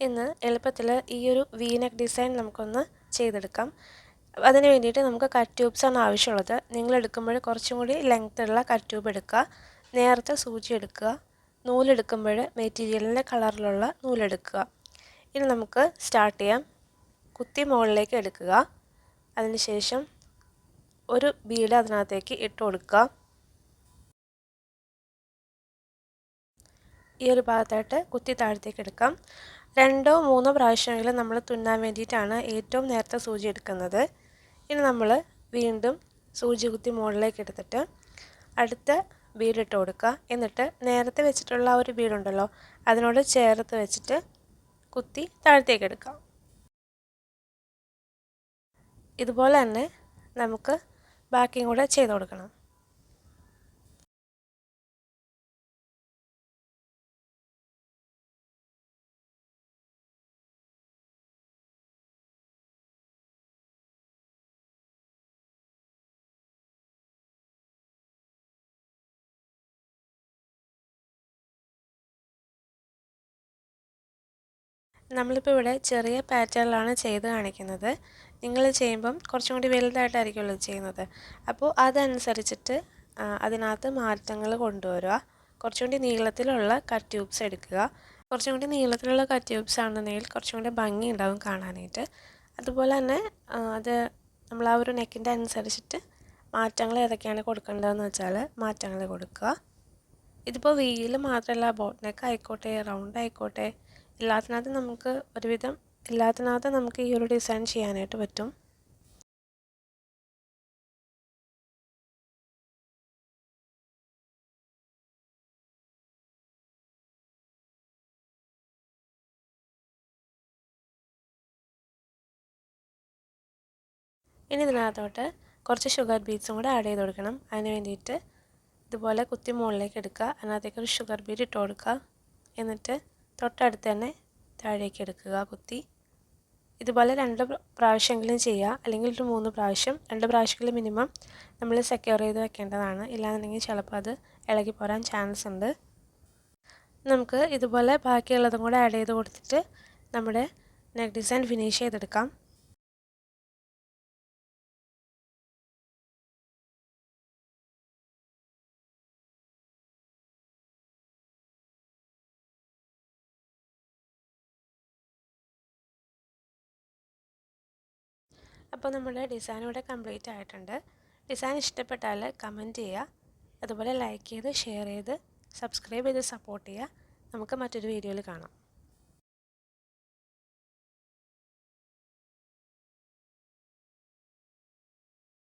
ഇന്ന് എളുപ്പത്തിൽ ഈ ഒരു വീനക്ക് ഡിസൈൻ നമുക്കൊന്ന് ചെയ്തെടുക്കാം. അതിന് വേണ്ടിയിട്ട് നമുക്ക് കട്ട് ട്യൂബ്സാണ് ആവശ്യമുള്ളത്. നിങ്ങൾ എടുക്കുമ്പോൾ കുറച്ചും കൂടി ലെങ്ത് ഉള്ള കട്ട് ട്യൂബ് എടുക്കുക. നേരത്തെ സൂചി എടുക്കുക. നൂലെടുക്കുമ്പോൾ മെറ്റീരിയലിന്റെ കളറിലുള്ള നൂലെടുക്കുക ഇനി നമുക്ക് സ്റ്റാർട്ട് ചെയ്യാം. കുത്തി മുകളിലേക്ക് എടുക്കുക. അതിനുശേഷം ഒരു ബീഡ് അതിനകത്തേക്ക് ഇട്ട് കൊടുക്കുക. ഈ ഒരു ഭാഗത്തായിട്ട് കുത്തി താഴത്തേക്ക് എടുക്കാം. രണ്ടോ മൂന്നോ പ്രാവശ്യമെങ്കിലും നമ്മൾ തുന്നാൻ വേണ്ടിയിട്ടാണ് ഏറ്റവും നേരത്തെ സൂചി എടുക്കുന്നത്. ഇനി നമ്മൾ വീണ്ടും സൂചി കുത്തി മുകളിലേക്ക് എടുത്തിട്ട് അടുത്ത ബീഡ് ഇട്ട് കൊടുക്കുക. എന്നിട്ട് നേരത്തെ വെച്ചിട്ടുള്ള ആ ഒരു ബീഡുണ്ടല്ലോ അതിനോട് ചേർത്ത് വെച്ചിട്ട് കുത്തി താഴത്തേക്ക് എടുക്കാം ഇതുപോലെ തന്നെ നമുക്ക് ബാക്കിയും കൂടെ ചെയ്ത് കൊടുക്കണം. നമ്മളിപ്പോൾ ഇവിടെ ചെറിയ പാറ്റേണിലാണ് ചെയ്ത് കാണിക്കുന്നത്. നിങ്ങൾ ചെയ്യുമ്പം കുറച്ചും കൂടി വലുതായിട്ടായിരിക്കുമല്ലോ ചെയ്യുന്നത്. അപ്പോൾ അതനുസരിച്ചിട്ട് അതിനകത്ത് മാറ്റങ്ങൾ കൊണ്ടുവരിക. കുറച്ചും കൂടി നീളത്തിലുള്ള കട്ട് ട്യൂബ്സ് എടുക്കുക. കുറച്ചും കൂടി നീളത്തിലുള്ള കട്ട് ട്യൂബ്സ് ആണെന്നുണ്ടെങ്കിൽ കുറച്ചും കൂടി ഭംഗി ഉണ്ടാവും കാണാനായിട്ട്. അതുപോലെ തന്നെ അത് നമ്മൾ ആ ഒരു നെക്കിന്റെ അനുസരിച്ചിട്ട് മാറ്റങ്ങൾ ഏതൊക്കെയാണ് കൊടുക്കേണ്ടതെന്ന് വെച്ചാൽ മാറ്റങ്ങൾ കൊടുക്കുക. ഇതിപ്പോൾ വീൽ മാത്രമല്ല ബോട്ട് നെക്ക് ആയിക്കോട്ടെ റൗണ്ട് ആയിക്കോട്ടെ എല്ലാത്തിനകത്തും നമുക്ക് ഒരുവിധം എല്ലാത്തിനകത്തും നമുക്ക് ഈ ഒരു ഡിസൈൻ ചെയ്യാനായിട്ട് പറ്റും. ഇനി ഇതിനകത്തോട്ട് കുറച്ച് ഷുഗർ ബീറ്റ്സും കൂടെ ആഡ് ചെയ്ത് കൊടുക്കണം. അതിന് വേണ്ടിയിട്ട് ഇതുപോലെ കുത്തി മുകളിലേക്ക് എടുക്കുക. അതിനകത്തേക്ക് ഒരു ഷുഗർ ബീറ്റ് ഇട്ട് കൊടുക്കുക. എന്നിട്ട് തൊട്ടടുത്ത് തന്നെ താഴേക്ക് എടുക്കുക കുത്തി. ഇതുപോലെ രണ്ട് പ്രാവശ്യമെങ്കിലും ചെയ്യുക. അല്ലെങ്കിൽ ഒരു മൂന്ന് പ്രാവശ്യം രണ്ട് പ്രാവശ്യമെങ്കിലും മിനിമം നമ്മൾ സെക്യൂർ ചെയ്ത് വെക്കേണ്ടതാണ്. ഇല്ലാന്നുണ്ടെങ്കിൽ ചിലപ്പോൾ അത് ഇളകി പോരാൻ ചാൻസ് ഉണ്ട്. നമുക്ക് ഇതുപോലെ ബാക്കിയുള്ളതും കൂടെ ആഡ് ചെയ്ത് കൊടുത്തിട്ട് നമ്മുടെ നെക്ക് ഡിസൈൻ ഫിനിഷ് ചെയ്തെടുക്കാം. അപ്പോൾ നമ്മുടെ ഡിസൈൻ ഇവിടെ കംപ്ലീറ്റ് ആയിട്ടുണ്ട്. ഡിസൈൻ ഇഷ്ടപ്പെട്ടാൽ കമന്റ് ചെയ്യുക. അതുപോലെ ലൈക്ക് ചെയ്ത് ഷെയർ ചെയ്ത് സബ്സ്ക്രൈബ് ചെയ്ത് സപ്പോർട്ട് ചെയ്യുക. നമുക്ക് മറ്റൊരു വീഡിയോയിൽ കാണാം.